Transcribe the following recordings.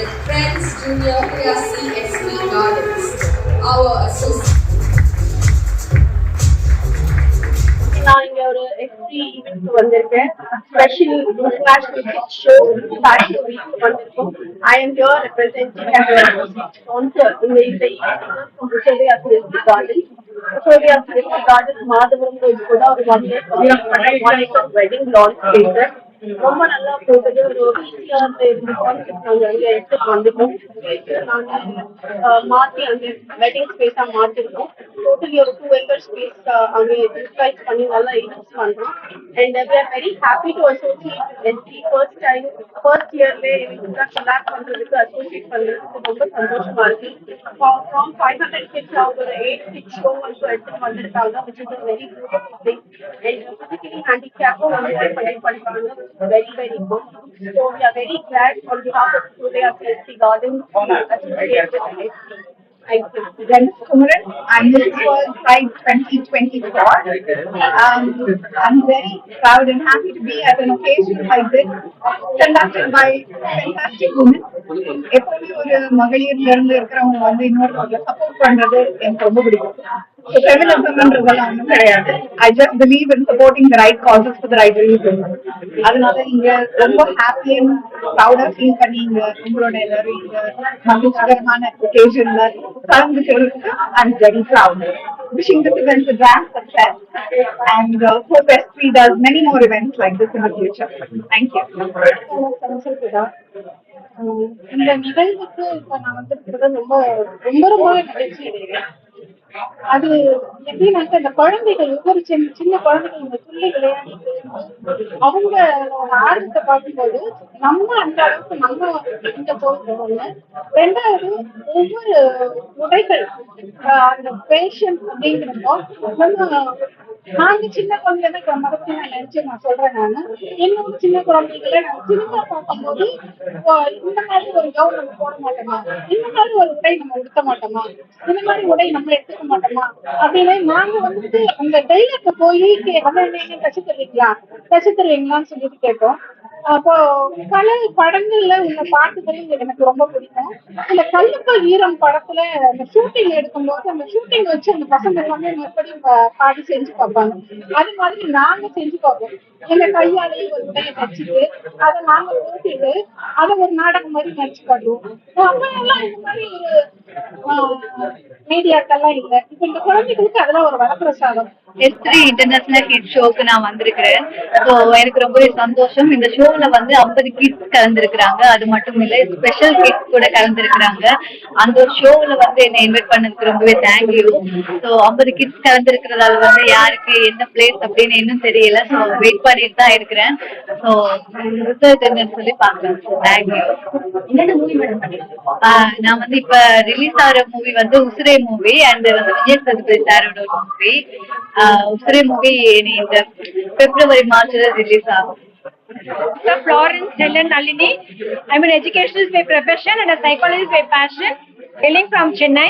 Junior KSC Gardens. Our associate. நான் இங்க ஒரு எக்ஸ்பி ஈவென்ட் வந்திருக்கேன் special international show fashion week வந்திருக்கோம் I am here representing sponsor இந்த இந்த Sothiya CSB garden Sothiya CSB garden Madhavaram கோயில் கூட ஒரு one year wedding launch phasor ரொம்ப நல்லா போகுது. ஒரு ஈஸியா இந்த கான்செப்ட் நாங்க அங்க எடுத்துட்டு வந்துட்டோம். நாங்க அஹ், மாத்தி அங்க வெட்டிங் ஸ்பேஸா மாத்திருக்கோம். டோட்டலி ஒரு டூ ஏக்கர் ஸ்பேஸ் அங்க யூட்டிலைஸ் பண்ணி நல்லா யூஸ் பண்றோம். And we are very happy to associate as the first time first இயர்ல கலாக் பண்றதுக்கு அசோசியேட் பண்றதுக்கு ரொம்ப சந்தோஷமா இருக்கு. ஃப்ரம் ஃபைவ் ஹண்ட்ரட் கிட்ஸ் அவங்க ஒரு எயிட் சிக்ஸ் ஷோ வந்து எடுத்துட்டு வந்திருக்காங்க which is very beautiful thing and physically ஹேண்டிகேப்பும் வந்து பண்ணி பண்றாங்க very very good so we are very glad on behalf of Surya SD garden associate with Thank you. Dennis Kumaran, and this was Pride 2024. Um, I'm very proud and happy to be at an occasion like this, conducted by fantastic women. எப்பவுமே ஒரு மகளிர்ல இருந்து இருக்கிறவங்க வந்து இன்னொரு support பண்றது எனக்கு ரொம்ப பிடிக்கும் ஃபெமினிசம்ன்றதெல்லாம் ஒண்ணும் கிடையாது I just believe in supporting the right causes for the right reason அதனால இங்க ரொம்ப ஹாப்பி அண்ட் ப்ரௌடா ஃபீல் பண்ணி இங்க உங்களோட எல்லாரும் இங்க மகிழ்ச்சிகரமான ஒகேஷன்ல கலந்துக்கிறதுக்கு I'm very proud wishing this event a grand success and uh, hope S3 does many more events like this in the future. Thank you. சம்சல்குதா. உம் இந்த நிகழ்வுக்கு இப்ப நான் வந்திருக்கிறது ரொம்ப ரொம்ப ரொம்ப மகிழ்ச்சி அடைகிறேன் அது எப்படின்னாக்க இந்த குழந்தைகள் ஒவ்வொரு சின்ன சின்ன குழந்தைகள் இந்த துள்ளி விளையாடிட்டு அவங்க ஆர்வத்தை பார்க்கும்போது நம்ம அந்த அளவுக்கு நம்ம இந்த போகிறோம்னு ரெண்டாவது ஒவ்வொரு உடைகள் அந்த பேஷன் அப்படிங்கிறப்போ நம்ம நாங்க சின்ன குழந்தைங்க இப்ப மறுபடியும் நான் நினைச்சு நான் சொல்றேன் நானு. இன்னும் சின்ன குழந்தைகளை நான் சின்ன பார்க்கும்போது இந்த மாதிரி ஒரு கவுன் நம்ம போட மாட்டோமா? இந்த மாதிரி ஒரு உடை நம்ம உடுத்த மாட்டோமா? இந்த மாதிரி உடை நம்ம எடுத்துக்க மாட்டோமா? அப்படின்னு நாங்க வந்துட்டு அந்த டெய்லர்ல போய் கே- அதை நீங்க தச்சு தருவீங்களா? தச்சு தருவீங்களான்னு சொல்லிட்டு கேட்டோம். அப்போ பல படங்கள்ல உள்ள பாட்டுகளும் எனக்கு ரொம்ப பிடிக்கும். இந்த கல்லுக்கல் ஈரம் படத்துல அந்த ஷூட்டிங் எடுக்கும்போது அந்த ஷூட்டிங் வச்சு அந்த பசங்க எல்லாமே மறுபடியும் பா- பாடி செஞ்சு பார்ப்பாங்க. அது மாதிரி நாங்க செஞ்சு பார்ப்போம். எங்க கையாலேயே ஒரு உடையை வச்சுட்டு அதை நாங்க ஊட்டிட்டு அதை ஒரு நாடகம் மாதிரி நடிச்சு காட்டுவோம். அப்ப எல்லாம் இந்த மாதிரி ஒரு மீடியாக்கெல்லாம் இல்லை. இப்ப இந்த குழந்தைகளுக்கு அதெல்லாம் ஒரு வரப்பிரசாதம். எஸ்த்ரி இன்டர்நேஷனல் கிட் ஷோக்கு நான் வந்திருக்கிறேன். ஸோ எனக்கு ரொம்பவே சந்தோஷம். இந்த ஷோல வந்து ஐம்பது கிட்ஸ் கலந்துருக்கிறாங்க. அது மட்டும் இல்ல ஸ்பெஷல் கிட்ஸ் கூட கலந்துருக்கிறாங்க. அந்த ஒரு ஷோல வந்து என்னை இன்வைட் பண்ணதுக்கு ரொம்பவே தேங்க்யூ ஸோ ஐம்பது கிட்ஸ் கலந்துருக்கிறதால வந்து யாருக்கு என்ன பிளேஸ் அப்படின்னு இன்னும் தெரியல. ஸோ வெயிட் பண்ணிட்டு தான் இருக்கிறேன். ஸோ என்னன்னு சொல்லி பார்க்கலாம். தேங்க்யூ நான் வந்து இப்ப ரிலீஸ் ஆகிற மூவி வந்து உசிரே மூவி அண்ட் வந்து விஜய் சேதுபதி சாரோட ஒரு மூவி உசிரே மூவி இந்த பிப்ரவரி மார்ச்ல ரிலீஸ் ஆகும் Florence Helen Nalini. I'm an educationalist by profession and a psychologist by passion. Hailing from Chennai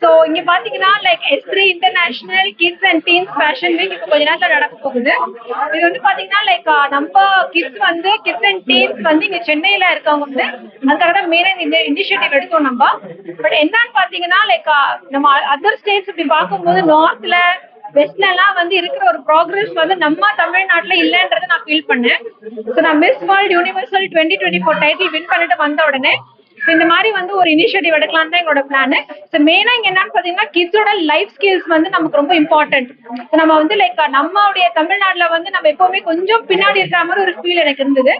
so இங்க பாத்தீங்கன்னா like S three international kids and teens fashion week இப்போ கொஞ்ச நேரத்தில் நடக்க போகுது. இது வந்து பாத்தீங்கன்னா லைக் நம்ம கிட்ஸ் வந்து கிட்ஸ் அண்ட் டீன்ஸ் வந்து இங்க சென்னையில இருக்கவங்க வந்து அதுக்காக தான் மெயினாக இந்த இனிஷியேட்டிவ் எடுத்தோம் நம்ம. பட் என்னன்னு பாத்தீங்கன்னா லைக் நம்ம அதர் ஸ்டேட்ஸ் இப்படி பார்க்கும்போது நார்த்ல வெஸ்ட்ல எல்லாம் வந்து இருக்கிற ஒரு ப்ராக்ரஸ் வந்து நம்ம தமிழ்நாட்டுல இல்லைன்றத நான் ஃபீல் பண்ணேன். ஸோ நான் Miss World Universal twenty twenty four title win பண்ணிட்டு வந்த உடனே இந்த மாதிரி வந்து ஒரு இனிஷியேட்டிவ் எடுக்கலாம் தான் எங்களோட பிளான் ஸோ மெயினா இங்க என்னன்னு பாத்தீங்கன்னா கிட்ஸோட லைஃப் ஸ்கில்ஸ் வந்து நமக்கு ரொம்ப இம்பார்ட்டன்ட் நம்ம வந்து லைக் நம்மளுடைய தமிழ்நாட்டுல வந்து நம்ம எப்பவுமே கொஞ்சம் பின்னாடி இருக்கிற மாதிரி ஒரு ஃபீல் எனக்கு இருந்தது.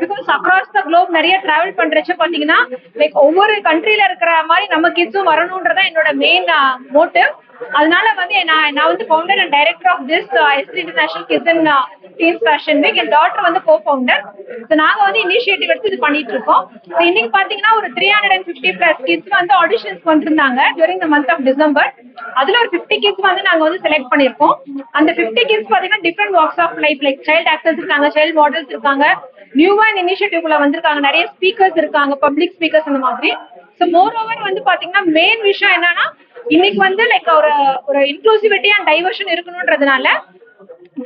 பிகாஸ் அக்ராஸ் த குளோப் நிறைய டிராவல் பண்றச்ச பாத்தீங்கன்னா லைக் ஒவ்வொரு கண்ட்ரில இருக்கிற மாதிரி நம்ம கிட்ஸும் வரணும்ன்றதான் என்னோட மெயின் மோட்டிவ் அதனால வந்து நான் நான் வந்து founder and director of this SD international Kisan team fashion week N daughter வந்து கோ ஃபவுண்டர் ஸோ நாங்க வந்து இனிஷியேட்டிவ் எடுத்து இது பண்ணிட்டு இருக்கோம். ஸோ இன்னைக்கு பாத்தீங்கன்னா ஒரு three hundred and fifty plus kids வந்து ஆடிஷன்ஸ் வந்திருந்தாங்க during the month of December அதுல ஒரு ஃபிஃப்டி கிட்ஸ் வந்து நாங்க வந்து செலக்ட் பண்ணிருக்கோம் அந்த ஃபிஃப்டி கிட்ஸ் பாத்தீங்கன்னா different walks of life like child actors இருக்காங்க சைல்ட் மாடல்ஸ் இருக்காங்க. நியூவா அண்ட் இனிஷியேட்டிவ்ல வந்திருக்காங்க. நிறைய ஸ்பீக்கர்ஸ் இருக்காங்க பப்ளிக் ஸ்பீக்கர்ஸ் அந்த மாதிரி. ஸோ மோர் ஓவர் வந்து பாத்தீங்கன்னா மெயின் விஷயம் என்னன்னா இன்னைக்கு வந்து லைக் ஒரு ஒரு இன்க்ளூசிவிட்டி அண்ட் டைவர்ஷன் இருக்கணுன்றதுனால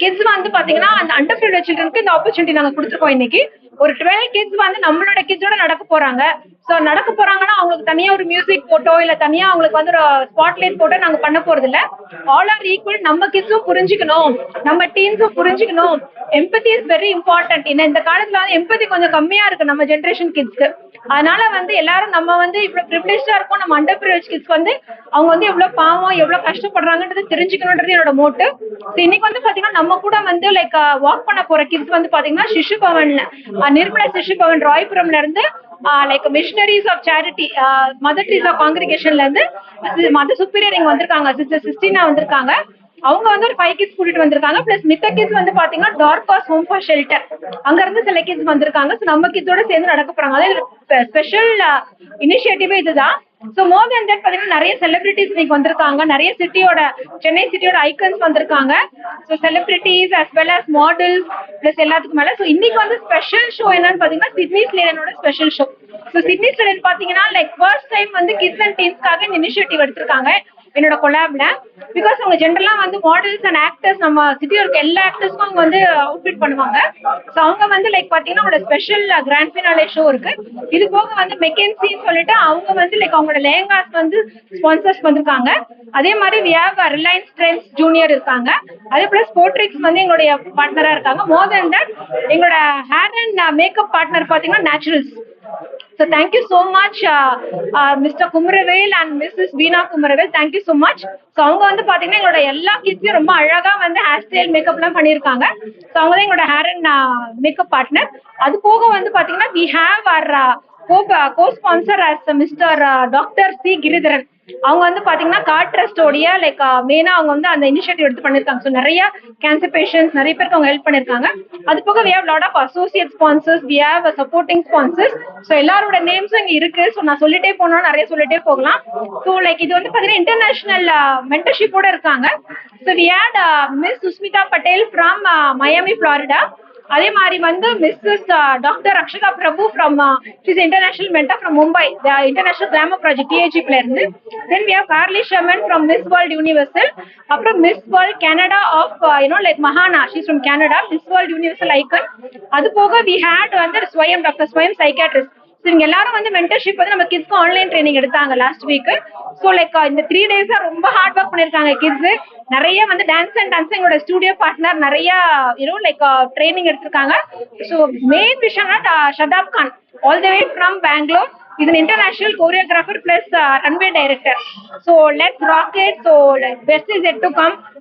கிட்ஸ் வந்து பாத்தீங்கன்னா அந்த அண்டர் பிரிவிலேஜ் சில்ட்ரனுக்கு இந்த ஆப்பர்ச்சுனிட்டி நாங்க கொடுத்துருக்கோம் இன்னைக்கு. ஒரு டுவெல் கிட்ஸ் வந்து நம்மளோட கிட்ஸோட நடக்க போறாங்க. ஸோ நடக்க போறாங்கன்னா அவங்களுக்கு தனியா ஒரு மியூசிக் போட்டோ இல்ல தனியா அவங்களுக்கு வந்து ஒரு ஸ்பாட்லைட் போட்டோ நாங்க பண்ண போறது இல்ல ஆல் ஆர் ஈக்குவல் நம்ம கிட்ஸும் புரிஞ்சுக்கணும். நம்ம டீன்ஸும் புரிஞ்சுக்கணும். எம்பத்தி இஸ் வெரி இம்பார்ட்டன்ட் ஏன்னா இந்த காலத்துல வந்து எம்பத்தி கொஞ்சம் கம்மியா இருக்கு நம்ம ஜென்ரேஷன் கிட்ஸ்க்கு அதனால வந்து எல்லாரும் நம்ம வந்து இவ்வளவு ப்ரிவிலேஜா இருக்கோம். நம்ம அண்டர் ப்ரிவிலேஜ் கிட்ஸ் வந்து அவங்க வந்து எவ்வளவு பாவம் எவ்வளவு கஷ்டப்படுறாங்கன்றது தெரிஞ்சுக்கணுன்றது என்னோட மோட்டு இன்னைக்கு வந்து பாத்தீங்கன்னா நம்ம கூட வந்து லைக் வாக் uh, பண்ண போற கிட்ஸ் வந்து பாத்தீங்கன்னா சிசு பவன்ல uh, நிர்மலா சிசு பவன் ராய்புரம்ல இருந்து like missionaries of charity mother Teresa of காங்கிரிகேஷன்ல இருந்து மத சுப்பீரியர் இங்க வந்திருக்காங்க. சிஸ்டர் சிஸ்டினா வந்திருக்காங்க. அவங்க வந்து ஒரு ஃபைவ் கிட்ஸ் கூட்டிட்டு வந்திருக்காங்க. பிளஸ் மித்த கிட்ஸ் வந்து பாத்தீங்கன்னா டார்காஸ் ஹோம் ஃபார் ஷெல்டர் அங்க இருந்து சில கிட்ஸ் வந்திருக்காங்க. ஸோ நம்ம கிட்ஸோட சேர்ந்து நடக்க போறாங்க. அதாவது ஸ்பெஷல் இனிஷியேட்டிவ் இதுதான். ஸோ மோர் தென் தட் பாத்தீங்கன்னா நிறைய செலிபிரிட்டிஸ் இன்னைக்கு வந்திருக்காங்க. நிறைய சிட்டியோட சென்னை சிட்டியோட ஐக்கன்ஸ் வந்திருக்காங்க. So celebrities as well as models plus எல்லாத்துக்கும் மேல. ஸோ இன்னைக்கு வந்து ஸ்பெஷல் ஷோ என்னன்னு பாத்தீங்கன்னா Sydney ஸ்லேடனோட special show so Sydney Sladen பாத்தீங்கன்னா லைக் ஃபர்ஸ்ட் டைம் வந்து கிட்ஸ் அண்ட் டீம்ஸ்க்காக இனிஷியேட்டிவ் எடுத்திருக்காங்க. என்னோட கொலாப்ல பிகாஸ் அவங்க ஜென்ரலா வந்து மாடல்ஸ் அண்ட் ஆக்டர்ஸ் நம்ம சிட்டியில் இருக்க எல்லா ஆக்டர்ஸ்க்கும் அவங்க வந்து அவுட்ஃபிட் பண்ணுவாங்க. ஸோ அவங்க வந்து லைக் பாத்தீங்கன்னா அவங்களோட ஸ்பெஷல் கிராண்ட் ஃபினாலே ஷோ இருக்கு. இது போக வந்து மெக்கன்சின்னு சொல்லிட்டு அவங்க வந்து லைக் அவங்களோட லேங்காஸ் வந்து ஸ்பான்சர்ஸ் வந்திருக்காங்க. அதே மாதிரி we have Reliance Trends Junior இருக்காங்க. அதே போல ஸ்போர்ட்ரிக்ஸ் வந்து எங்களுடைய பார்ட்னரா இருக்காங்க. மோர் தென் தட் எங்களோட ஹேர் அண்ட் மேக்கப் பார்ட்னர் பாத்தீங்கன்னா Naturals So thank you so much, uh, uh, Mr. Kumaravel and Mrs. Veena Kumaravel. Thank you so much. So அவங்க வந்து பாத்தீங்கன்னா எங்களோட எல்லா கிட்ஸையும் ரொம்ப அழகா வந்து ஹேர் ஸ்டைல் மேக்கப் எல்லாம் பண்ணியிருக்காங்க ஸோ அவங்க தான் எங்களோட ஹேர் அண்ட் மேக்கப் பார்ட்னர் அது போக வந்து பாத்தீங்கன்னா we have our co co sponsor as mister doctor C Giridharan அவங்க வந்து பாத்தீங்கன்னா கார்ட் ட்ரஸ்டோடைய லைக் மெயினா அவங்க வந்து அந்த இனிஷியேட்டிவ் எடுத்து பண்ணிருக்காங்க. ஸோ நிறைய கேன்சர் பேஷண்ட்ஸ் நிறைய பேருக்கு அவங்க ஹெல்ப் பண்ணிருக்காங்க. அது போக we have lot of associate sponsors we have supporting sponsors so எல்லாரோட நேம்ஸும் இங்க இருக்கு. ஸோ நான் சொல்லிட்டே போனா நிறைய சொல்லிட்டே போகலாம். ஸோ லைக் இது வந்து பாத்தீங்கன்னா இன்டர்நேஷனல் மென்டர்ஷிப்போட இருக்காங்க. So we had Miss Sushmita Patel from Miami Florida அதே மாதிரி வந்து missus doctor Akshata Prabhu from is international mentor from Mumbai international கிராம ப்ராஜெக்ட் டிஏஜிப்ல இருந்து. Then we have Carly Sherman from Miss World Universal அப்புறம் Miss World Canada of you know like Mahana she's from Canada Miss World Universal icon அது போக we had வந்து ஸ்வயம் doctor ஸ்வயம் psychiatrist so இவங்க எல்லாரும் வந்து மென்டர்ஷிப் வந்து நம்ம கிட்ஸ்க்கு ஆன்லைன் ட்ரைனிங் எடுத்தாங்க லாஸ்ட் வீக் ஸோ லைக் இந்த த்ரீ டேஸா ரொம்ப ஹார்ட் ஒர்க் பண்ணிருக்காங்க கிட்ஸ் நிறைய வந்து டான்ஸ் அண்ட் டான்ஸ் எங்களோட ஸ்டூடியோ பார்ட்னர் நிறைய யூனோ லைக் ட்ரைனிங் எடுத்திருக்காங்க. ஸோ மெயின் விஷயம்னா Shadab Khan all the way from Bangalore இது an international plus runway director runway let So let's best is yet to come.